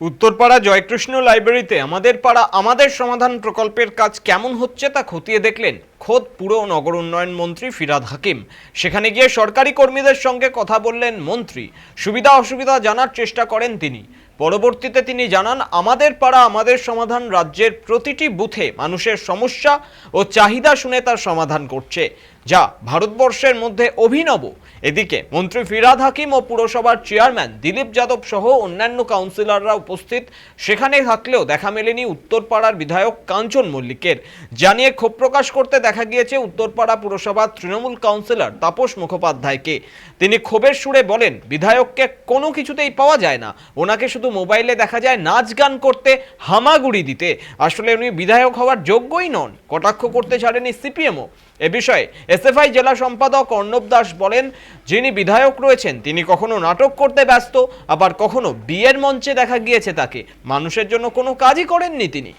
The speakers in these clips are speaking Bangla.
উত্তরপাড়া জয়কৃষ্ণ লাইব্রেরিতে আমাদের পাড়া আমাদের সমাধান প্রকল্পের কাজ কেমন হচ্ছে তা খতিয়ে দেখলেন খোদ পুর নগর উন্নয়ন মন্ত্রী ফিরাদ হাকিম। সেখানে গিয়ে সরকারি কর্মীদের সঙ্গে কথা বললেন মন্ত্রী। সুবিধা অসুবিধা জানার চেষ্টা করেন তিনি। পরবর্তীতে তিনি জানান, আমাদের পাড়া আমাদের সমাধান রাজ্যের প্রতিটি বুথে মানুষের সমস্যা ও চাহিদা শুনে তার সমাধান করছে। যা ভারতবর্ষের মধ্যে অভিনব। এদিকে মন্ত্রী ফিরাদ হাকিম ও পুরসভার চেয়ারম্যান দিলীপ যাদব সহ অন্যান্য কাউন্সিলররা উপস্থিত। সেখানে থাকলেও দেখা মেলেনি উত্তরপাড়ার বিধায়ক কাঞ্চন মল্লিকের। জানিয়ে ক্ষোভ প্রকাশ করতে দেখা গিয়েছে উত্তরপাড়া পুরসভার তৃণমূল কাউন্সিলর তাপস মুখোপাধ্যায়কে। তিনি ক্ষোভের সুরে বলেন, বিধায়ককে কোনো কিছুতেই পাওয়া যায় না। ওনাকে শুধু মোবাইলে দেখা যায় নাচ গান করতে, হামাগুড়ি দিতে। আসলে উনি বিধায়ক হওয়ার যোগ্যই নন। কটাক্ষ করতে ছাড়েনি সিপিএমও। এ বিষয়ে এসএফআই জেলা সম্পাদক অর্ণব দাস বলেন, যিনি বিধায়ক রয়েছেন, তিনি কখনো নাটক করতে ব্যস্ত, আবার কখনো বিয়ের মঞ্চে দেখা গিয়েছে তাকে। মানুষের জন্য কোনো কাজই করেননি তিনি।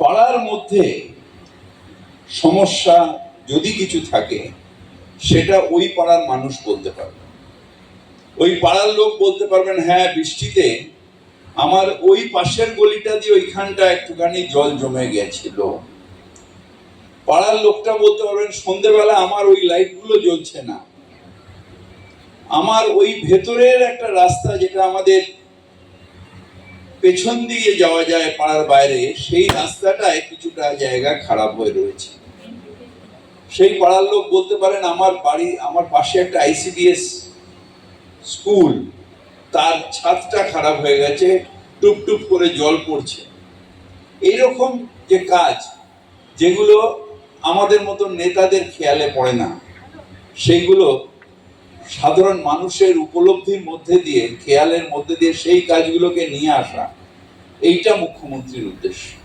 পাড়ার মধ্যে সমস্যা যদি কিছু থাকে, সেটা ওই পাড়ার মানুষ বলতে পারবে। ওই পাড়ার লোক বলতে পারবেন হ্যাঁ বৃষ্টিতে আমার ওই পাশের গলিটা দিয়ে ওইখানটা একটুখানি জল জমে গেছিল। পাড়ার লোকটা বলতে পারবেন, সন্ধেবেলা আমার ওই লাইটগুলো জ্বলছে না। আমার ওই ভেতরের একটা রাস্তা যেটা আমাদের পেছন দিয়ে যাওয়া যায় পাড়ার বাইরে, সেই রাস্তাটায় কিছুটা জায়গা খারাপ হয়ে রয়েছে। সেই পাড়ার লোক বলতে পারেন, আমার বাড়ি, আমার পাশে একটা আইসিডিএস স্কুল, তার ছাদটা খারাপ হয়ে গেছে, টুপ টুপ করে জল পড়ছে। এইরকম যে কাজ, যেগুলো আমাদের মতো নেতাদের খেয়ালে পড়ে না, সেইগুলো সাধারণ মানুষের উপলব্ধির মধ্যে দিয়ে, খেয়ালের মধ্যে দিয়ে সেই কাজগুলোকে নিয়ে আসা, এইটা মুখ্যমন্ত্রীর উদ্দেশ্য।